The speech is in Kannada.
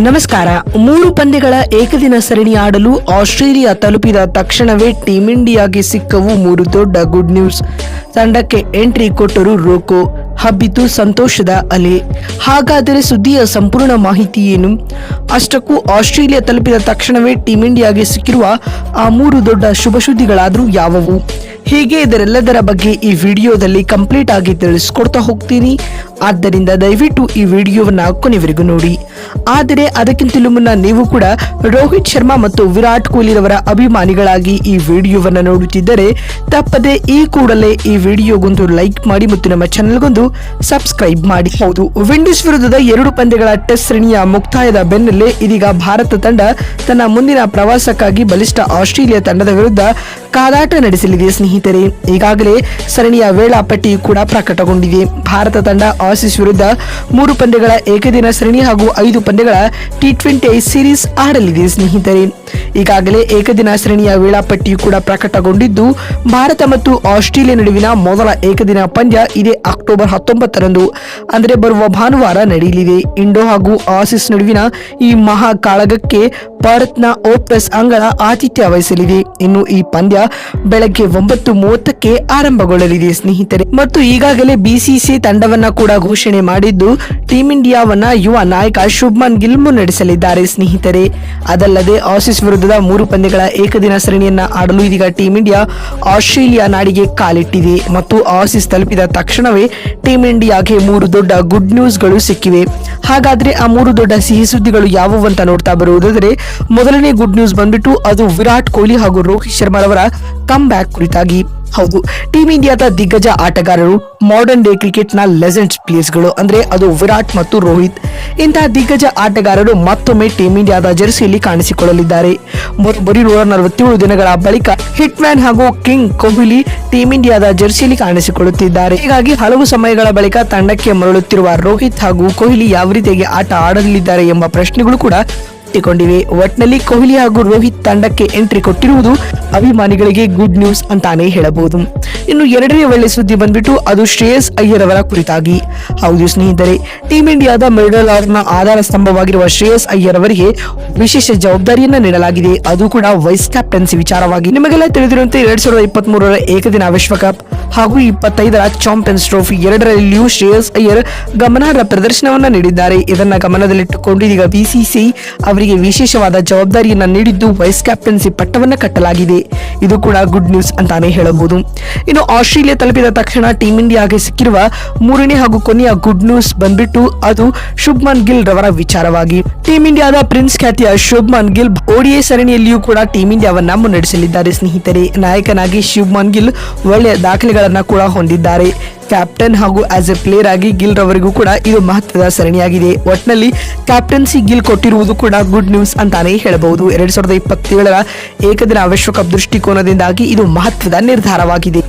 ನಮಸ್ಕಾರ. ಮೂರು ಪಂದ್ಯಗಳ ಏಕದಿನ ಸರಣಿ ಆಡಲು ಆಸ್ಟ್ರೇಲಿಯಾ ತಲುಪಿದ ತಕ್ಷಣವೇ ಟೀಂ ಇಂಡಿಯಾಗೆ ಸಿಕ್ಕವು ಮೂರು ದೊಡ್ಡ ಗುಡ್ ನ್ಯೂಸ್. ತಂಡಕ್ಕೆ ಎಂಟ್ರಿ ಕೊಟ್ಟರು ರೋಕೋ. ಹಬ್ಬಿತು ಸಂತೋಷದ ಅಲೆ. ಹಾಗಾದರೆ ಸುದ್ದಿಯ ಸಂಪೂರ್ಣ ಮಾಹಿತಿ ಏನು? ಅಷ್ಟಕ್ಕೂ ಆಸ್ಟ್ರೇಲಿಯಾ ತಲುಪಿದ ತಕ್ಷಣವೇ ಟೀಂ ಇಂಡಿಯಾಗೆ ಸಿಕ್ಕಿರುವ ಆ ಮೂರು ದೊಡ್ಡ ಶುಭ ಸುದ್ದಿಗಳಾದರೂ ಯಾವುವು? ಹೀಗೆ ಇದರೆಲ್ಲದರ ಬಗ್ಗೆ ಈ ವಿಡಿಯೋದಲ್ಲಿ ಕಂಪ್ಲೀಟ್ ಆಗಿ ತಿಳಿಸ್ಕೊಡ್ತಾ ಹೋಗ್ತೀನಿ. ಆದ್ದರಿಂದ ದಯವಿಟ್ಟು ಈ ವಿಡಿಯೋವನ್ನು ಕೊನೆವರೆಗೂ ನೋಡಿ. ಆದರೆ ಅದಕ್ಕಿಂತಲೂ ಮುನ್ನ ನೀವು ಕೂಡ ರೋಹಿತ್ ಶರ್ಮಾ ಮತ್ತು ವಿರಾಟ್ ಕೊಹ್ಲಿರವರ ಅಭಿಮಾನಿಗಳಾಗಿ ಈ ವಿಡಿಯೋವನ್ನು ನೋಡುತ್ತಿದ್ದರೆ ತಪ್ಪದೆ ಈ ಕೂಡಲೇ ಈ ವಿಡಿಯೋಗೊಂದು ಲೈಕ್ ಮಾಡಿ ಮತ್ತು ನಮ್ಮ ಚಾನೆಲ್ಗೊಂದು ಸಬ್ಸ್ಕ್ರೈಬ್ ಮಾಡಿ. ಹೌದು, ವಿಂಡೀಸ್ ವಿರುದ್ಧದ ಎರಡು ಪಂದ್ಯಗಳ ಟೆಸ್ಟ್ ಶ್ರೇಣಿಯ ಮುಕ್ತಾಯದ ಬೆನ್ನಲ್ಲೇ ಇದೀಗ ಭಾರತ ತಂಡ ತನ್ನ ಮುಂದಿನ ಪ್ರವಾಸಕ್ಕಾಗಿ ಬಲಿಷ್ಠ ಆಸ್ಟ್ರೇಲಿಯಾ ತಂಡದ ವಿರುದ್ಧ ಕಾದಾಟ ನಡೆಸಲಿದೆ ಸ್ನೇಹಿತರೆ. ಈಗಾಗಲೇ ಸರಣಿಯ ವೇಳಾಪಟ್ಟಿ ಕೂಡ ಪ್ರಕಟಗೊಂಡಿದೆ. ಭಾರತ ತಂಡ ಆಸಿಸ್ ವಿರುದ್ಧ ಮೂರು ಪಂದ್ಯಗಳ ಏಕದಿನ ಸರಣಿ ಹಾಗೂ ಐದು ಪಂದ್ಯಗಳ ಟಿ ಟ್ವೆಂಟಿ ಸೀರೀಸ್ ಆಡಲಿದೆ ಸ್ನೇಹಿತರೆ. ಈಗಾಗಲೇ ಏಕದಿನ ಶ್ರೇಣಿಯ ವೇಳಾಪಟ್ಟಿ ಕೂಡ ಪ್ರಕಟಗೊಂಡಿದ್ದು, ಭಾರತ ಮತ್ತು ಆಸ್ಟ್ರೇಲಿಯಾ ನಡುವಿನ ಮೊದಲ ಏಕದಿನ ಪಂದ್ಯ ಇದೇ ಅಕ್ಟೋಬರ್ ಹತ್ತೊಂಬತ್ತರಂದು. ಅಂದರೆ ಬರುವ ಭಾನುವಾರ ನಡೆಯಲಿದೆ. ಇಂಡೋ ಹಾಗೂ ಆಸಿಸ್ ನಡುವಿನ ಈ ಮಹಾ ಕಾಳಗಕ್ಕೆ ಭಾರತ್ನ ಓಪಸ್ ಅಂಗಳ ಆತಿಥ್ಯ ವಹಿಸಲಿದೆ. ಇನ್ನು ಈ ಪಂದ್ಯ ಬೆಳಗ್ಗೆ ಒಂಬತ್ತು ಮೂವತ್ತಕ್ಕೆ ಆರಂಭಗೊಳ್ಳಲಿದೆ ಸ್ನೇಹಿತರೆ. ಮತ್ತು ಈಗಾಗಲೇ ಬಿಸಿಸಿ ತಂಡವನ್ನ ಕೂಡ ಘೋಷಣೆ ಮಾಡಿದ್ದು ಟೀಂ ಇಂಡಿಯಾವನ್ನ ಯುವ ನಾಯಕ ಶುಭ್ಮನ್ ಗಿಲ್ಮು ನಡೆಸಲಿದ್ದಾರೆ. ಸ್ನೇಹಿತರೆ, ಅದಲ್ಲದೆ ಆಸಿಸ್ ವಿರುದ್ಧದ ಮೂರು ಪಂದ್ಯಗಳ ಏಕದಿನ ಸರಣಿಯನ್ನ ಆಡಲು ಇದೀಗ ಟೀಂ ಇಂಡಿಯಾ ಆಸ್ಟ್ರೇಲಿಯಾ ನಾಡಿಗೆ ಕಾಲಿಟ್ಟಿದೆ. ಮತ್ತು ಆಸಿಸ್ ತಲುಪಿದ ತಕ್ಷಣವೇ ಟೀಂ ಇಂಡಿಯಾಗೆ ಮೂರು ದೊಡ್ಡ ಗುಡ್ ನ್ಯೂಸ್ಗಳು ಸಿಕ್ಕಿವೆ. ಹಾಗಾದ್ರೆ ಆ ಮೂರು ದೊಡ್ಡ ಸಿಹಿ ಸುದ್ದಿಗಳು ಯಾವುವು ಅಂತ ನೋಡ್ತಾ ಬರುವುದಾದರೆ, ಮೊದಲನೇ ಗುಡ್ ನ್ಯೂಸ್ ಬಂದ್ಬಿಟ್ಟು ಅದು ವಿರಾಟ್ ಕೊಹ್ಲಿ ಹಾಗೂ ರೋಹಿತ್ ಶರ್ಮಾರವರ ಕಮ್ ಬ್ಯಾಕ್ ಕುರಿತಾಗಿ. ಹೌದು. ಟೀಮ್ ಇಂಡಿಯಾದ ದಿಗ್ಗಜ ಆಟಗಾರರು ಮಾಡರ್ನ್ ಡೇ ಕ್ರಿಕೆಟ್ನ ಲೆಜೆಂಡ್ಸ್ ಪ್ಲೇಯರ್ಸ್ಗಳು ಅಂದ್ರೆ ಅದು ವಿರಾಟ್ ಮತ್ತು ರೋಹಿತ್. ಇಂತಹ ದಿಗ್ಗಜ ಆಟಗಾರರು ಮತ್ತೊಮ್ಮೆ ಟೀಮ್ ಇಂಡಿಯಾದ ಜೆರ್ಸಿಯಲ್ಲಿ ಕಾಣಿಸಿಕೊಳ್ಳಲಿದ್ದಾರೆ. ಬರೀ ನೂರ ನಲವತ್ತೇಳು ದಿನಗಳ ಬಳಿಕ ಹಿಟ್ ಮ್ಯಾನ್ ಹಾಗೂ ಕಿಂಗ್ ಕೊಹ್ಲಿ ಟೀಮ್ ಇಂಡಿಯಾದ ಜೆರ್ಸಿಯಲ್ಲಿ ಕಾಣಿಸಿಕೊಳ್ಳುತ್ತಿದ್ದಾರೆ. ಹೀಗಾಗಿ ಹಲವು ಸಮಯಗಳ ಬಳಿಕ ತಂಡಕ್ಕೆ ಮರಳುತ್ತಿರುವ ರೋಹಿತ್ ಹಾಗೂ ಕೊಹ್ಲಿ ಯಾವ ರೀತಿಯಾಗಿ ಆಟ ಆಡಲಿದ್ದಾರೆ ಎಂಬ ಪ್ರಶ್ನೆಗಳು ಕೂಡ ಹುಟ್ಟಿಕೊಂಡಿವೆ. ಒಟ್ನಲ್ಲಿ ಕೊಹ್ಲಿ ಹಾಗೂ ರೋಹಿತ್ ತಂಡಕ್ಕೆ ಎಂಟ್ರಿ ಕೊಟ್ಟಿರುವುದು ಅಭಿಮಾನಿಗಳಿಗೆ ಗುಡ್ ನ್ಯೂಸ್ ಅಂತಾನೆ ಹೇಳಬಹುದು. ಇನ್ನು ಎರಡನೇ ಒಳ್ಳೆ ಸುದ್ದಿ ಬಂದ್ಬಿಟ್ಟು ಅದು ಶ್ರೇಯಸ್ ಅಯ್ಯರ್ ಅವರ ಕುರಿತಾಗಿ. ಹೌದು ಸ್ನೇಹಿತರೆ, ಟೀಂ ಇಂಡಿಯಾದ ಮಿಡಲ್ ಆರ್ಡರ್ನ ಆಧಾರ ಸ್ತಂಭವಾಗಿರುವ ಶ್ರೇಯಸ್ ಅಯ್ಯರ್ ಅವರಿಗೆ ವಿಶೇಷ ಜವಾಬ್ದಾರಿಯನ್ನ ನೀಡಲಾಗಿದೆ. ಅದು ಕೂಡ ವೈಸ್ ಕ್ಯಾಪ್ಟನ್ಸಿ ವಿಚಾರವಾಗಿ. ನಿಮಗೆಲ್ಲ ತಿಳಿದಿರುವಂತೆ ಎರಡ್ ಸಾವಿರದ ಇಪ್ಪತ್ತ್ ಮೂರರ ಏಕದಿನ ವಿಶ್ವಕಪ್. ಹಾಗೂ ಇಪ್ಪತ್ತೈದರ ಚಾಂಪಿಯನ್ಸ್ ಟ್ರೋಫಿ ಎರಡರಲ್ಲಿಯೂ ಶ್ರೇಯಸ್ ಅಯ್ಯರ್ ಗಮನಾರ್ಹ ಪ್ರದರ್ಶನವನ್ನು ನೀಡಿದ್ದಾರೆ. ಇದನ್ನ ಗಮನದಲ್ಲಿಟ್ಟುಕೊಂಡು ಇದೀಗ ಬಿಸಿಸಿಐ ಅವರಿಗೆ ವಿಶೇಷವಾದ ಜವಾಬ್ದಾರಿಯನ್ನು ನೀಡಿದ್ದು ವೈಸ್ ಕ್ಯಾಪ್ಟನ್ಸಿ ಪಟ್ಟವನ್ನು ಕಟ್ಟಲಾಗಿದೆ. ಇದು ಕೂಡ ಗುಡ್ ನ್ಯೂಸ್ ಅಂತಾನೆ ಹೇಳಬಹುದು. ಇನ್ನು ಆಸ್ಟ್ರೇಲಿಯಾ ತಲುಪಿದ ತಕ್ಷಣ ಟೀಂ ಇಂಡಿಯಾಗೆ ಸಿಕ್ಕಿರುವ ಮೂರನೇ ಹಾಗೂ ಕೊನೆಯ ಗುಡ್ ನ್ಯೂಸ್ ಬಂದ್ಬಿಟ್ಟು ಅದು ಶುಭ್ಮನ್ ಗಿಲ್ ರವರ ವಿಚಾರವಾಗಿ. ಟೀಂ ಇಂಡಿಯಾದ ಪ್ರಿನ್ಸ್ ಖ್ಯಾತಿಯ ಶುಭ್ಮನ್ ಗಿಲ್ ಓಡಿಎ ಸರಣಿಯಲ್ಲಿಯೂ ಕೂಡ ಟೀಂ ಇಂಡಿಯಾವನ್ನ ಮುನ್ನಡೆಸಲಿದ್ದಾರೆ. ಸ್ನೇಹಿತರೆ, ನಾಯಕನಾಗಿ ಶುಭ್ಮನ್ ಗಿಲ್ ಒಳ್ಳೆಯ ದಾಖಲೆಗಳನ್ನ ಕೂಡ ಹೊಂದಿದ್ದಾರೆ. ಕ್ಯಾಪ್ಟನ್ ಹಾಗೂ ಆಸ್ ಎ ಪ್ಲೇಯರ್ ಆಗಿ ಗಿಲ್ ರವರಿಗೂ ಕೂಡ ಇದು ಮಹತ್ವದ ಸರಣಿಯಾಗಿದೆ. ಒಟ್ನಲ್ಲಿ ಕ್ಯಾಪ್ಟನ್ಸಿ ಗಿಲ್ ಕೊಟ್ಟಿರುವುದು ಕೂಡ ಗುಡ್ ನ್ಯೂಸ್ ಅಂತಾನೆ ಹೇಳಬಹುದು. ಎರಡ್ ಸಾವಿರದ ಇಪ್ಪತ್ತೇಳರ ಏಕದಿನ ವಿಶ್ವಕಪ್ ದೃಷ್ಟಿಕೋನದಿಂದಾಗಿ ಇದು ಮಹತ್ವದ ನಿರ್ಧಾರವಾಗಿದೆ.